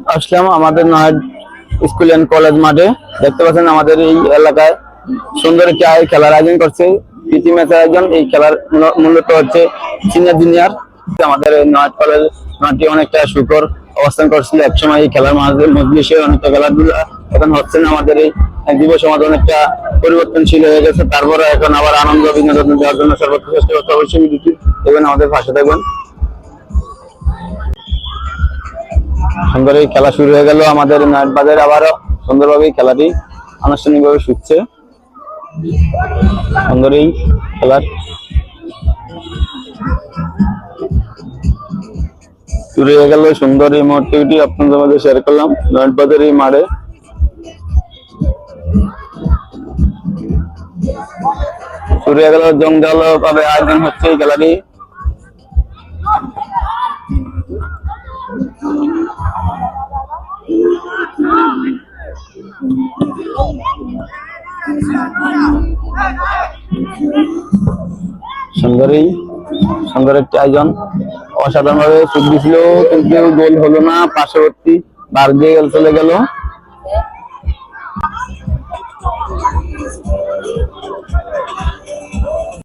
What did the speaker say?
আসলাম আমাদের নয় school and college মাঠে। দেখতে পাচ্ছেন আমাদের এই এলাকায় সুন্দর একটি খেলার আয়োজন করছে। প্রীতি ম্যাচের আয়োজন। এই খেলার মূলত হচ্ছে সিনিয়র, জুনিয়র। আমাদের নয় কলেজ মাঠটি অনেকটা সুকর অবস্থান করছিল। একসময় এই খেলার মাঝে মজলিসে অনেকটা খেলাধুলা এখন হচ্ছে না। আমাদের এই যুব সমাজ অনেকটা পরিবর্তনশীল হয়ে গেছে। তারপরে এখন আবার আনন্দ, বিনোদন দেওয়ার জন্য সর্বোচ্চ চেষ্টা করতে অবশ্যই ভিডিওটি দেখবেন আমাদের পাশে থাকবেন। সুন্দর এই খেলা শুরু হয়ে গেল। আমাদের নাইট বাজারে আবারও সুন্দরভাবে এই খেলাটি আনুষ্ঠানিকভাবে সুন্দর এই খেলার শুরু হয়ে গেল। সুন্দর এই মুহূর্তটি আপনাদের মধ্যে শেয়ার করলাম। নাইট বাজার এই মাঠে। শুরু হয়ে গেল। জমজল ভাবে আয়োজন হচ্ছে এই খেলাটি। সুন্দরই সুন্দর একটি আয়োজন অসাধারণ ভাবে শুট দিছিল, কিন্তু গোল হলো না, পার্শ্ববর্তী বার্গে চলে গেল।